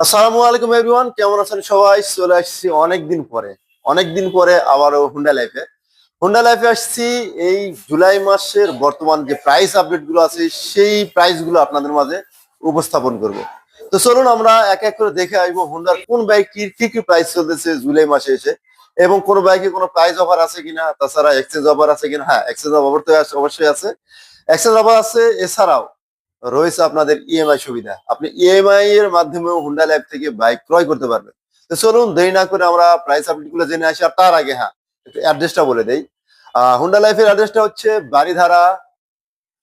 আসসালামু আলাইকুম এভরিওয়ান কেমন আছেন সবাই? চলে আসছি অনেকদিন পরে অনেকদিন পরে আবারও হুন্ডা লাইফে হুন্ডা লাইফে আসছি এই জুলাই মাসের বর্তমান যে প্রাইস আপডেটগুলো আছে, সেই প্রাইসগুলো আপনাদের মাঝে উপস্থাপন করব। তো চলুন আমরা এক এক করে দেখে আসব হুন্ডার কোন বাইকটির কি কি প্রাইস চলতেছে জুলাই মাসে এসে, এবং কোন বাইকে কোনো প্রাইস অফার আছে কিনা, তাছাড়া এক্সচেঞ্জ অফার আছে কিনা? হ্যাঁ এক্সচেঞ্জ অফার তো অবশ্যই আছে। এক্সচেঞ্জ অফার আছে, এছাড়াও রয়েছে আপনাদের ইএমআই সুবিধা। আপনি ইএমআই এর মাধ্যমে হুন্ডা ল্যাব থেকে বাইক ক্রয় করতে পারবেন। তো চলুন দেরি না করে আমরা প্রাইস আপডেটগুলো জেনে আসি। আর তার আগে হ্যাঁ একটু অ্যাড্রেসটা বলে দেই। হুন্ডা লাইফের অ্যাড্রেসটা হচ্ছে বাড়িধারা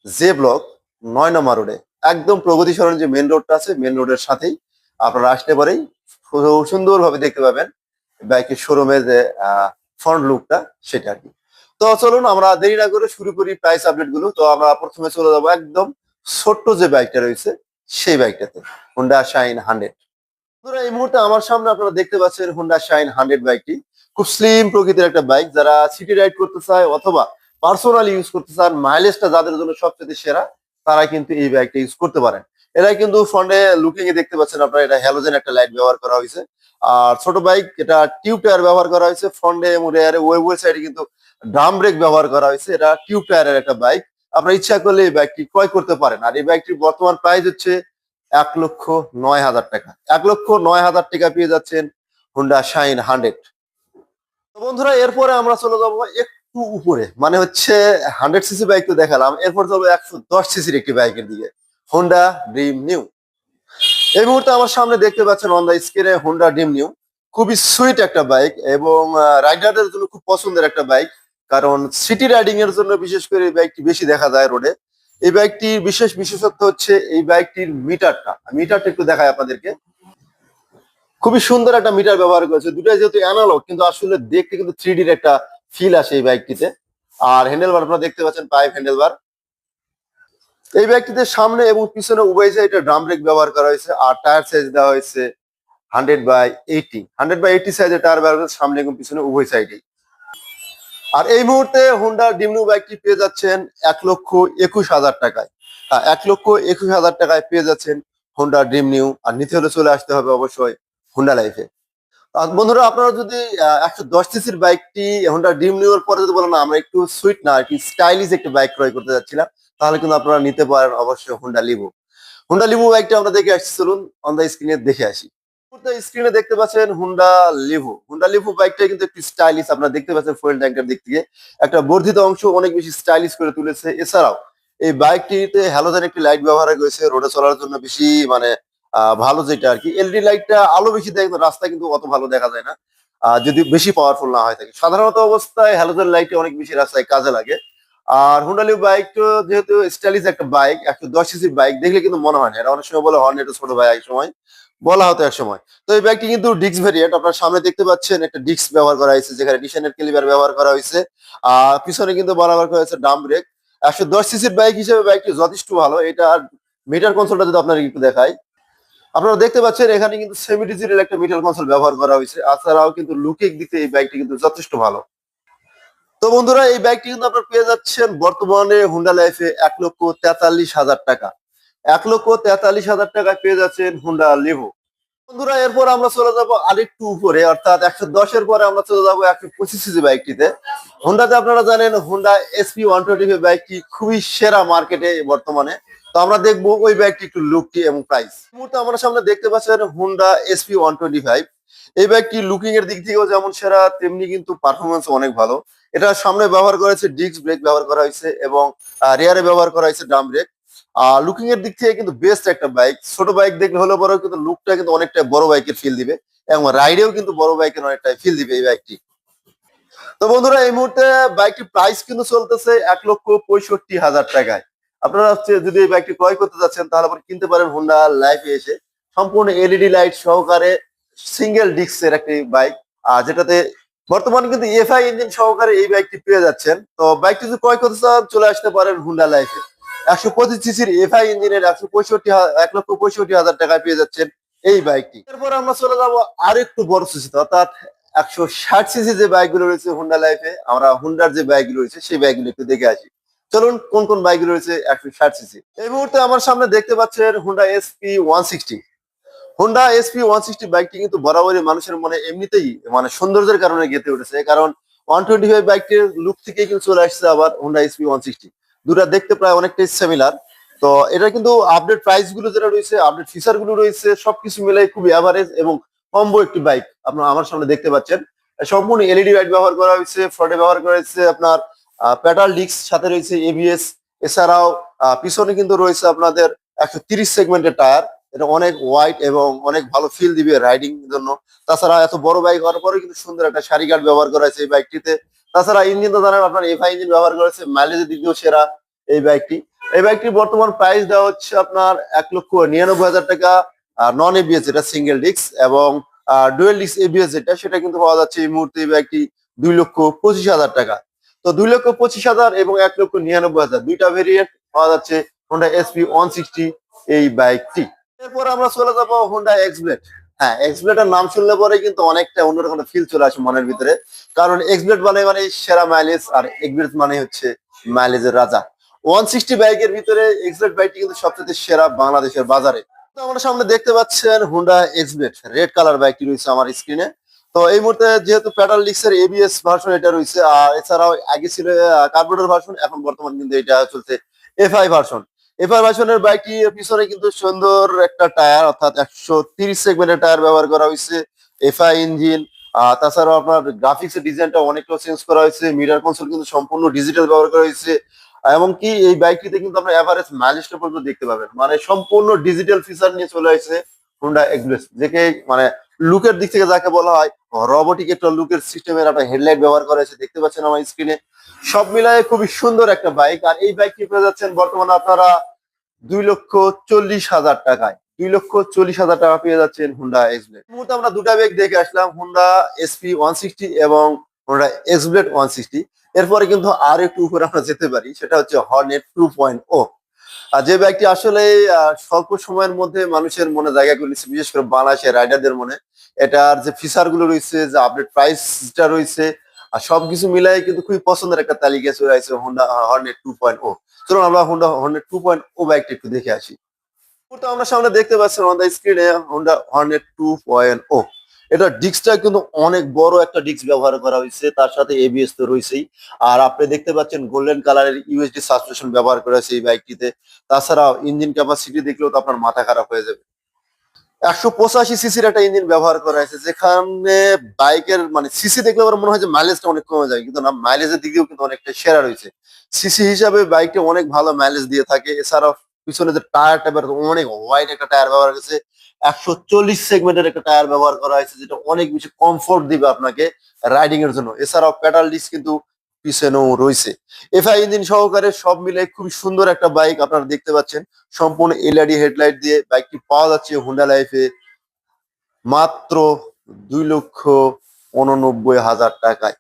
জে ব্লক নয় নম্বর রোডে একদম প্রগতি সরণ যে মেন রোডটা আছে মেন রোডের সাথেই আপনারা আসতে পারেই সুন্দরভাবে দেখতে পাবেন বাইকের শোরুমের যে ফ্রন্ট লুকটা সেটা আর কি। তো চলুন আমরা দেরি না করে শুরু করি প্রাইস আপডেটগুলো তো আমরা প্রথমে চলে যাব একদম ছোট্ট যে বাইকটা রয়েছে, সেই বাইকটাতে। হুন্ডা শাইন হান্ড্রেড এই মুহূর্তে আমার সামনে আপনারা দেখতে পাচ্ছেন হুন্ডা শাইন হান্ড্রেড বাইকটি। খুব স্লিম প্রকৃতির একটা বাইক। যারা সিটি রাইড করতে চায় অথবা পার্সোনালি ইউজ করতে চান মাইলেজটা যাদের জন্য সবচেয়ে সেরা, তারা কিন্তু এই বাইকটা ইউজ করতে পারেন। এরা কিন্তু ফ্রন্টে লুকিং এ দেখতে পাচ্ছেন আপনারা, এটা হ্যালোজেন একটা লাইট ব্যবহার করা হয়েছে। আর ছোট বাইক, এটা টিউব টায়ার ব্যবহার করা হয়েছে। ফ্রন্টে ওয়েব সাইডে কিন্তু ড্রাম ব্রেক ব্যবহার করা হয়েছে। এটা টিউব টায়ারের একটা বাইক আপনার ইচ্ছা করলে এই বাইকটি ক্রয় করতে পারেন। আর এই বাইকটির বর্তমান প্রাইস হচ্ছে এক লক্ষ নয় হাজার টাকা। এক লক্ষ নয় হাজার টাকা পেয়ে যাচ্ছেন হুন্ডা শাইন হান্ড্রেড বন্ধুরা, এরপরে আমরা চলে যাব একটু উপরে। মানে হচ্ছে হান্ড্রেড সিসি বাইক তো দেখালাম। এরপর যাব একশো দশ সিসির একটি বাইকের দিকে। হুন্ডা ড্রিম নিউ এই মুহূর্তে আমার সামনে দেখতে পাচ্ছেন অন দা স্ক্রিনে হুন্ডা ড্রিম নিউ খুবই সুইট একটা বাইক এবং রাইডারদের জন্য খুব পছন্দের একটা বাইক কারণ সিটি রাইডিং এর জন্য বিশেষ করে এই বাইকটি বেশি দেখা যায় রোডে এই বাইকটির বিশেষ বিশেষত্ব হচ্ছে এই বাইকটির মিটারটা মিটারটা একটু দেখায় আপনাদেরকে। খুবই সুন্দর একটা মিটার ব্যবহার করেছে। দুটাই যেহেতু অ্যানালগ কিন্তু আসলে দেখতে কিন্তু থ্রি ডির একটা ফিল আসে এই বাইকটিতে আর হ্যান্ডেলবার আপনারা দেখতে পাচ্ছেন পাইপ হ্যান্ডেলবার এই বাইকটিতে সামনে এবং পিছনে উভয় সাইডে ড্রাম ব্রেক ব্যবহার করা হয়েছে, আর টায়ার সাইজ দেওয়া হয়েছে hundred by eighty hundred by eighty সাইজের টায়ার ব্যবহার সামনে এবং পিছনে উভয় সাইডেই আর এই মুহূর্তে হুন্ডা ডিমনু বাইকটি পেয়ে যাচ্ছেন এক লক্ষ একুশ হাজার টাকায়। এক লক্ষ একুশ হাজার টাকায় পেয়ে যাচ্ছেন হুন্ডা ড্রিম নিউ আর নিতে হলে চলে আসতে হবে অবশ্যই হুন্ডা লাইফে বন্ধুরা, আপনারা যদি একশো দশ সিসির বাইকটি হুন্ডা ড্রিম নিউ এর পরে যদি বলেন আমরা একটু সুইট না, একটু স্টাইলিশ একটি বাইক ক্রয় করতে যাচ্ছিলাম, তাহলে কিন্তু আপনারা নিতে পারেন অবশ্যই হুন্ডা লিভো হুন্ডা লিভো বাইকটা আমরা দেখে আসছি, চলুন অন দ্য স্ক্রিনে দেখে আসি। স্ক্রিনে দেখতে পাচ্ছেন হুন্ডা লিভো হুন্ডা লিভো বাইকটা কিন্তু একটু স্টাইলিশ আপনারা দেখতে পাচ্ছেন ফুয়েল ট্যাঙ্কের দিক থেকে। একটা বর্ধিত অংশ অনেক বেশি স্টাইলিশ করে তুলেছে। এছাড়াও, এই বাইকটিতে হ্যালোজেন একটি লাইট ব্যবহার করেছে। রোডে চলার জন্য বেশি মানে ভালো যেটা আর কি। এলইডি লাইটটা আলো বেশি দেয় রাস্তায় কিন্তু অত ভালো দেখা যায় না। যদি বেশি পাওয়ারফুল না হয় থাকে। সাধারণত অবস্থায় হ্যালোজেন লাইটে অনেক বেশি রাস্তায় কাজে লাগে। আর হুন্ডা বাইক বাইকটা যেহেতু স্টাইলিশ একটা বাইক একশো দশ সিসির বাইক দেখলে কিন্তু মনে হয় না। এটা অনেক সময় বলে এটা ছোট ভাই এক সময়। বলা হতো এক সময়। তো এই বাইকটি কিন্তু ডিস্ক ভেরিয়েন্ট আপনার সামনে দেখতে পাচ্ছেন একটা ডিস্ক ব্যবহার করা হয়েছে, যেখানে ডিশনের ক্যালিবার ব্যবহার করা হয়েছে। আর পিছনে কিন্তু বরাবর করা হয়েছে ডাম ব্রেক একশো দশ সিসির বাইক হিসেবে বাইকটি যথেষ্ট ভালো। এটা মিটার কনসোলটা যদি আপনার একটু দেখাই। আপনারা দেখতে পাচ্ছেন এখানে কিন্তু সেমি ডিজিটাল একটা মিটার কনসোল ব্যবহার করা হয়েছে। এছাড়াও কিন্তু লুকিং দিতে এই বাইকটি কিন্তু যথেষ্ট ভালো। তো বন্ধুরা, এই বাইকটি কিন্তু আপনারা পেয়ে যাচ্ছেন বর্তমানে হুন্ডা লাইফে এক লক্ষ তেতাল্লিশ হাজার টাকা। এক লক্ষ তেতাল্লিশ হাজার টাকায় পেয়ে যাচ্ছেন হুন্ডা লিভো বন্ধুরা, এরপর আমরা চলে যাব আরেকটু উপরে, অর্থাৎ একশো দশের পরে আমরা চলে যাব একশো পঁচিশ সিসি বাইকটিতে হুন্ডাতে আপনারা জানেন Honda SP one twenty five বাইকটি খুবই সেরা মার্কেটে বর্তমানে। তো আমরা দেখব ওই বাইকটি একটু লুকটি এবং প্রাইস মুহূর্তে আমরা সামনে দেখতে পাচ্ছেন Honda SP one twenty five এই বাইকটি লুকিং এর দিক থেকেও যেমন সেরা, তেমনি কিন্তু পারফরমেন্স অনেক ভালো। এটা সামনে ব্যবহার করা হয়েছে ডিস্ক ব্রেক ব্যবহার করা হয়েছে এবং রেয়ারে ব্যবহার করা হয়েছে ড্রাম ব্রেক লুকিং এর দিক থেকে কিন্তু বেস্ট একটা বাইক ছোট বাইক দেখলে হলে পরেও কিন্তু লুকটা কিন্তু অনেকটা বড় বাইকের ফিল দিবে এবং রাইডেও কিন্তু বড় বাইকের অনেকটা ফিল দিবে এই বাইকটি তো বন্ধুরা, এই মুহূর্তে বাইকটির প্রাইস কিন্তু চলতেছে এক লক্ষ পঁয়ষট্টি হাজার টাকায়। আপনারা হচ্ছে যদি এই বাইকটি ক্রয় করতে যাচ্ছেন, তাহলে আপনি কিনতে পারেন হোন্ডা লাইফে এসে। সম্পূর্ণ এলইডি লাইট সহকারে সিঙ্গেল ডিস্কের একটি বাইক আর যেটাতে বর্তমানে কিন্তু এফআই ইঞ্জিন সহকারে এই বাইকটি পেয়ে যাচ্ছেন। তো বাইকটি যদি ক্রয় করতে চান, চলে আসতে পারেন হুন্ডা লাইফে একশো পঁচিশ সিসির এফআই ইঞ্জিনের একশো পঁয়ষট্টি এক লক্ষ পঁয়ষট্টি হাজার টাকায় পেয়ে যাচ্ছেন এই বাইকটি এরপর আমরা চলে যাব আর একটু বড় সিসিতে অর্থাৎ একশো ষাট সিসি যে বাইকগুলো রয়েছে হুন্ডা লাইফে আমরা হুন্ডার যে বাইকগুলো রয়েছে, সেই বাইকগুলো একটু দেখে আসি। চলুন, কোন কোন বাইকগুলো রয়েছে একশো ষাট সিসি এই মুহূর্তে আমার সামনে দেখতে পাচ্ছেন Honda SP one sixty Honda SP one sixty বাইকটি কিন্তু বরাবরই মানুষের মনে এমনিতেই মানে সৌন্দর্যের কারণে গেতে উঠেছে। কারণ ওয়ান টোয়েন্টি ফাইভ বাইকটির লুক থেকে কিন্তু চলে আসছে আবার হোন্ডা এসপি ওয়ান সিক্সটি দুটা দেখতে প্রায় অনেকটাই সিমিলার তো এটা কিন্তু আপডেট প্রাইসগুলো যেটা রয়েছে আপডেট ফিচারগুলো রয়েছে, সবকিছু মিলাই খুবই অ্যাভারেজ এবং কম্বো একটি বাইক আপনার আমার সামনে দেখতে পাচ্ছেন। সম্পূর্ণ এলইডি লাইট ব্যবহার করা হয়েছে ফ্রন্টে ব্যবহার করা হয়েছে আপনার পেটাল ডিস্ক সাথে রয়েছে এবিএস এছাড়াও পিছনে কিন্তু রয়েছে আপনাদের একশো তিরিশ সেগমেন্টের টায়ার এটা অনেক ওয়াইড এবং অনেক ভালো ফিল দিবে রাইডিং জন্য। তাছাড়া এত বড় বাইক হওয়ার পরে কিন্তু সুন্দর একটা সারি গার্ড ব্যবহার করা হয়েছে এই বাইকটিতে তাছাড়া ইঞ্জিন তো জানেন আপনার এফআই ইঞ্জিন ব্যবহার করা মাইলেজের দিক দিয়েও সেরা এই বাইকটি এই বাইকটির বর্তমান প্রাইস দেওয়া হচ্ছে আপনার এক লক্ষ নিরানব্বই হাজার টাকা নন এবিএস যেটা সিঙ্গেল ডিস্ক এবং ডুয়েল ডিস্ক এবিএস যেটা, সেটা কিন্তু পাওয়া যাচ্ছে এই মুহূর্তে এই বাইকটি দুই লক্ষ পঁচিশ হাজার টাকা। তো দুই লক্ষ পঁচিশ হাজার এবং এক লক্ষ নিরানব্বই হাজার, দুইটা ভেরিয়েন্ট পাওয়া যাচ্ছে হোন্ডা এসপি ওয়ান সিক্সটি এই বাইকটি এরপর আমরা চলে যাব হোন্ডা এক্সব্লেড হ্যাঁ এক্সব্লেডের নাম শুনলে পরে কিন্তু অনেকটা অন্যরকম ফিল চলে আসে মনের ভিতরে। কারণ এক্সব্লেড মানে মানে সেরা মাইলেজ আর এক্সব্লেড মানে হচ্ছে মাইলেজের রাজা। ওয়ান সিক্সটি বাইকের ভিতরে এক্সব্লেড বাইকটি কিন্তু সবচেয়ে সেরা বাংলাদেশের বাজারে। তো আমরা সামনে দেখতে পাচ্ছেন হুন্ডা এক্সব্লেড রেড কালার বাইকটি রয়েছে আমার স্ক্রিনে তো এই মুহূর্তে যেহেতু প্যাডাল ডিক্সের এবিএস ভার্সন এটা রয়েছে, আর এছাড়াও আগে ছিল কার্বোরেটর ভার্সন এখন বর্তমান কিন্তু এটা চলছে এফআই ভার্সন এফআই ভার্সনের বাইকটি পিছনে কিন্তু সুন্দর একটা টায়ার, অর্থাৎ একশো তিরিশ সেগমেন্টের টায়ার ব্যবহার করা হয়েছে। এফআই ইঞ্জিন আর তাছাড়াও আপনার গ্রাফিক্স এর ডিজাইনটা অনেকটা চেঞ্জ করা হয়েছে। মিটার কনসোল কিন্তু সম্পূর্ণ ডিজিটাল ব্যবহার করা হয়েছে। এমনকি এই বাইকটিতে কিন্তু আপনার এভারেজ মাইলেজটা পর্যন্ত দেখতে পাবেন। মানে সম্পূর্ণ ডিজিটাল ফিচার নিয়ে চলে আসছে হুন্ডা এক্সপ্রেস যেকে মানে লুকের দিক থেকে যাকে বলা হয় রবোটিক একটা লুকের সিস্টেমের একটা হেডলাইট ব্যবহার করা হয়েছে, দেখতে পাচ্ছেন আমার স্ক্রিনে সব মিলায়ে খুবই সুন্দর একটা বাইক আর এই বাইকটি পেয়ে যাচ্ছেন, বর্তমানে আপনারা দুই লক্ষ চল্লিশ হাজার টাকায়, দুই লক্ষ চল্লিশ হাজার টাকা পেয়ে যাচ্ছেন হুন্ডা এক্সব্লেড মুহূর্তে আমরা দুটা বাইক দেখে আসলাম হুন্ডা এসপি ওয়ান সিক্সটি এবং হুন্ডা এক্সব্লেড ওয়ান সিক্সটি এরপরে কিন্তু আর একটু উপরে আমরা যেতে পারি, সেটা হচ্ছে হর্নেট টু পয়েন্ট ও আর যে বাইকটি আসলে স্বল্প সময়ের মধ্যে মানুষের মনে জায়গা করে নিচ্ছে, বিশেষ করে বাংলাদেশের রাইডারদের মনে, এটার যে ফিচারগুলো রয়েছে, যে আপডেট প্রাইসটা রয়েছে, আর সবকিছু মিলাই কিন্তু খুবই পছন্দের একটা তালিকা চলে আসছে Honda Hornet two point O চলুন আমরা Honda Hornet two point O বাইকটা একটু দেখে আসি। আমরা সামনে দেখতে পাচ্ছি দ্য স্ক্রিনে Honda Hornet two point O এটা ডিস্কটা কিন্তু অনেক বড় একটা ডিস্ক ব্যবহার করা হয়েছে, তার সাথে এবিএস তো রয়েছেই। আর আপনি দেখতে পাচ্ছেন গোল্ডেন কালারের ইউএসডি সাসপেনশন ব্যবহার করা হয়েছে এই বাইকটিতে। তাছাড়াও ইঞ্জিন ক্যাপাসিটি দেখলেও তো আপনার মাথা খারাপ হয়ে যাবে। একশো পঁচাশি সিসির একটা ইঞ্জিন ব্যবহার করা হয়েছে, যেখানে বাইকের মানে সিসি দেখলে আমার মনে হয় যে মাইলেজটা অনেক কমে যায়, কিন্তু না মাইলেজের দিকেও কিন্তু অনেকটা সেরা রয়েছে। সিসি হিসাবে বাইকটা অনেক ভালো মাইলেজ দিয়ে থাকে, এছাড়াও পিছনে যে টায়ারটা বের অনেক হোয়াইট একটা টায়ার ব্যবহার করেছে একশো চল্লিশ সেগমেন্টের একটা টায়ার ব্যবহার করা হয়েছে, যেটা অনেক বেশি কমফোর্ট দিবে আপনাকে রাইডিং এর জন্য। এছাড়াও প্যাডাল ডিস্ক কিন্তু পিছনেও রয়েছে। এফআই ইঞ্জিন সহকারে সব মিলে খুবই সুন্দর একটা বাইক আপনারা দেখতে পাচ্ছেন। সম্পূর্ণ এলইডি হেডলাইট দিয়ে বাইকটি পাওয়া যাচ্ছে হুন্ডা লাইফে মাত্র দুই লক্ষ উননব্বই হাজার টাকায়।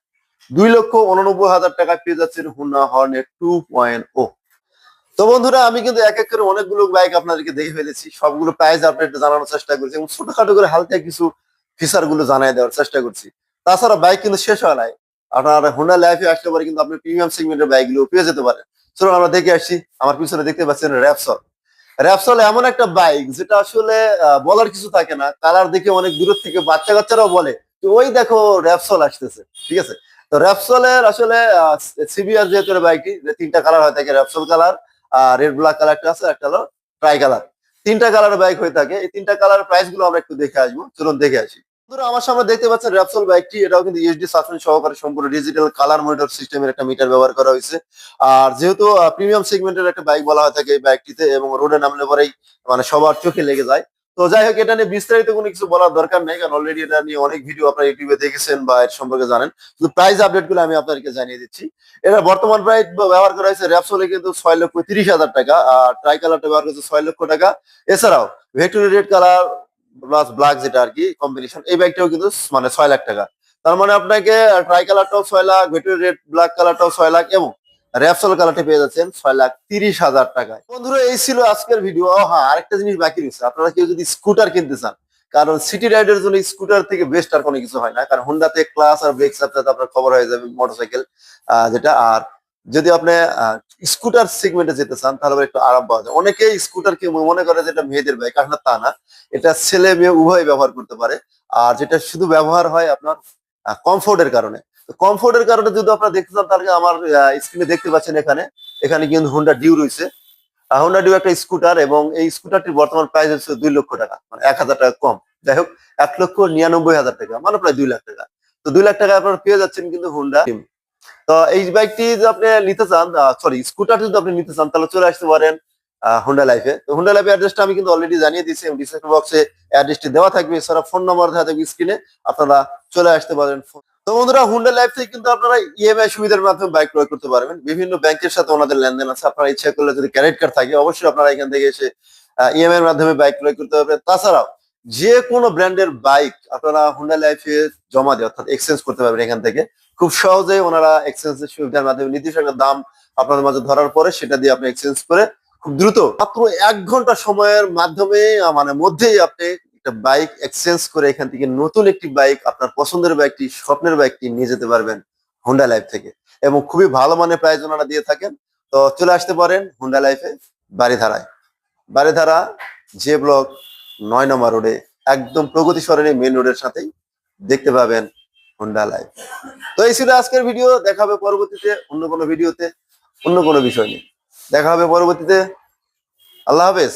দুই লক্ষ উননব্বই হাজার টাকায় পেয়ে যাচ্ছেন Honda Hornet two point O তো বন্ধুরা, আমি কিন্তু এক এক করে অনেকগুলো বাইক আপনাদেরকে দেখে ফেলেছি। সবগুলো প্রাইস আপডেট জানানোর চেষ্টা করছি এবং ছোটখাটো করে হালকা কিছু ফিচারগুলো জানাই দেওয়ার চেষ্টা করছি। তাছাড়া বাইক কিন্তু শেষ হয় নাই। আপনার হুন্ডা লাইফে আসতে পারে, কিন্তু আপনি প্রিমিয়াম সেগমেন্টের বাইকগুলো পেয়ে যেতে পারেন। চলুন আমরা দেখে আসছি আমার পিছনে দেখতে পাচ্ছেন র্যাপসল র্যাপসল এমন একটা বাইক যেটা আসলে বলার কিছু থাকে না। কালার দেখে অনেক দূরের থেকে বাচ্চা কাচ্চারাও বলে ওই দেখো র্যাপসল আসতেছে। ঠিক আছে? তো র্যাপসলের আসলে সিবিআর যেহেতু বাইকটি তিনটা কালার হয় থাকে র্যাপসল কালার রেড ব্ল্যাক কালারটা আছে একটা হলো ট্রাই কালার তিনটা কালার বাইক হয়ে থাকে। এই তিনটা কালার প্রাইসগুলো আমরা একটু দেখে আসব। চলুন দেখে আসি। বন্ধুরা, আমার সামনে দেখতে পাচ্ছেন র্যাপসল বাইকটি এটাও কিন্তু ইউএসডি সাসপেন্স সহকারে সম্পূর্ণ ডিজিটাল কালার মনিটর সিস্টেমের একটা মিটার ব্যবহার করা হয়েছে। আর যেহেতু প্রিমিয়াম সেগমেন্টের একটা বাইক বলা হয়ে থাকে এই বাইকটিতে এবং রোডে নামলে পরেই মানে সবার চোখে লেগে যায়। তো যাই হোক, এটা নিয়ে বিস্তারিত কোনো কিছু বলার দরকার নেই, কারণ অলরেডি এটা নিয়ে অনেক ভিডিও আপনারা ইউটিউবে দেখেছেন বা এর সম্পর্কে জানেন। শুধু প্রাইস আপডেটগুলো আমি আপনাদেরকে জানিয়ে দিচ্ছি। এটা বর্তমান প্রাইস ব্যবহার করা হয়েছে র্যাপসোলে কিন্তু ছয় লক্ষ তিরিশ হাজার টাকা, আর ট্রাই কালারটা ব্যবহার করেছে ছয় লক্ষ টাকা। এছাড়াও victory red colour plus black যেটা আর কি কম্বিনেশন এই বাইকটাও কিন্তু মানে ছয় লাখ টাকা। তার মানে আপনাকে ট্রাই কালারটাও ছয় লাখ ভেক্টরি রেড ব্ল্যাক কালারটাও ছয় লাখ, এবং র্যাপসল কালারটা পেয়ে যাচ্ছেন ছয় লাখ তিরিশ হাজার টাকায়। বন্ধুরা, এই ছিল আজকের ভিডিও হ্যাঁ আরেকটা জিনিস বাকি রয়েছে। আপনারা কেউ যদি স্কুটার কিনতে চান, কারণ সিটি রাইডের জন্য স্কুটার থেকে বেস্ট আর কোনো কিছু হয় না, কারণ হোন্ডাতে ক্লাস আর ব্রেক সাথে আপনার খবর হয়ে যাবে মোটরসাইকেল যেটা। আর যদি আপনি স্কুটার সেগমেন্টে যেতে চান, তাহলে একটু আরাম পাওয়া যায়। অনেকেই স্কুটারকে মনে করে যেটা মেয়েদের বাইক আসলে তা না। এটা ছেলে মেয়ে উভয় ব্যবহার করতে পারে। আর যেটা শুধু ব্যবহার হয় আপনার কমফোর্টের কারণে। কমফোর্টের কারণে যদি আপনারা দেখতে চান, তাহলে আমার স্ক্রিনে দেখতে পাচ্ছেন এখানে। এখানে কিন্তু হুন্ডা ডিউ রয়েছে। হুন্ডা ডিউ একটা স্কুটার এবং এই স্কুটারটির বর্তমান প্রাইস হচ্ছে দুই লক্ষ টাকা মানে এক হাজার টাকা কম। যাই হোক, এক লক্ষ নিরানব্বই হাজার টাকা মানে প্রায় দুই লাখ টাকা। তো দুই লাখ টাকা আপনারা পেয়ে যাচ্ছেন কিন্তু হুন্ডা তো এই বাইকটি যদি আপনি নিতে চান সরি স্কুটার যদি আপনি নিতে চান, তাহলে চলে আসতে পারেন হুন্ডা লাইফে তো হোন্ডা লাইফের অ্যাড্রেসটা আমি কিন্তু অলরেডি জানিয়ে দিয়েছি, এবং ডিসক্রিপশন বক্সে অ্যাড্রেসটি দেওয়া থাকবে। এছাড়া ফোন নাম্বার দেওয়া থাকবে স্ক্রিনে আপনারা চলে আসতে পারেন তো বন্ধুরা হুন্ডা লাইফ থেকে কিন্তু আপনারা ইএমআই সুবিধার মাধ্যমে বাইক ক্রয় করতে পারবেন। বিভিন্ন ব্যাংকের সাথে ওনাদের লেনদেন আছে। আপনারা ইচ্ছা করলে যদি ক্রেডিট কার্ড থাকে, অবশ্যই আপনারা এখান থেকে এসে ইএমআই এর মাধ্যমে বাইক ক্রয় করতে পারবেন। তাছাড়াও যে কোনো ব্র্যান্ডের বাইক আপনারা হুন্ডা লাইফে জমা দিয়ে, অর্থাৎ এক্সচেঞ্জ করতে পারবেন এখান থেকে। খুব সহজেই ওনারা এক্সচেঞ্জের সুবিধার মাধ্যমে নির্দিষ্ট একটা দাম আপনাদের মাঝে ধরার পরে সেটা দিয়ে আপনি এক্সচেঞ্জ করে খুব দ্রুত, মাত্র এক ঘণ্টা সময়ের মাধ্যমে মানে মধ্যেই আপনি একটা বাইক এক্সচেঞ্জ করে এখান থেকে নতুন একটি বাইক আপনার পছন্দের বাইকটি স্বপ্নের বাইকটি নিয়ে যেতে পারবেন হুন্ডা লাইফ থেকে। এবং খুবই ভালো মানের প্রাইজ ওনারা দিয়ে থাকেন। তো চলে আসতে পারেন হুন্ডা লাইফে বাড়িধারায় বাড়িধারা যে ব্লক নয় নম্বর রোডে একদম প্রগতি সরণি মেন রোডের সাথেই দেখতে পাবেন হুন্ডা লাইফ তো এই ছিল আজকের ভিডিও দেখা হবে পরবর্তীতে অন্য কোনো ভিডিওতে অন্য কোনো বিষয় নিয়ে। দেখা হবে পরবর্তীতে। আল্লাহ হাফেজ।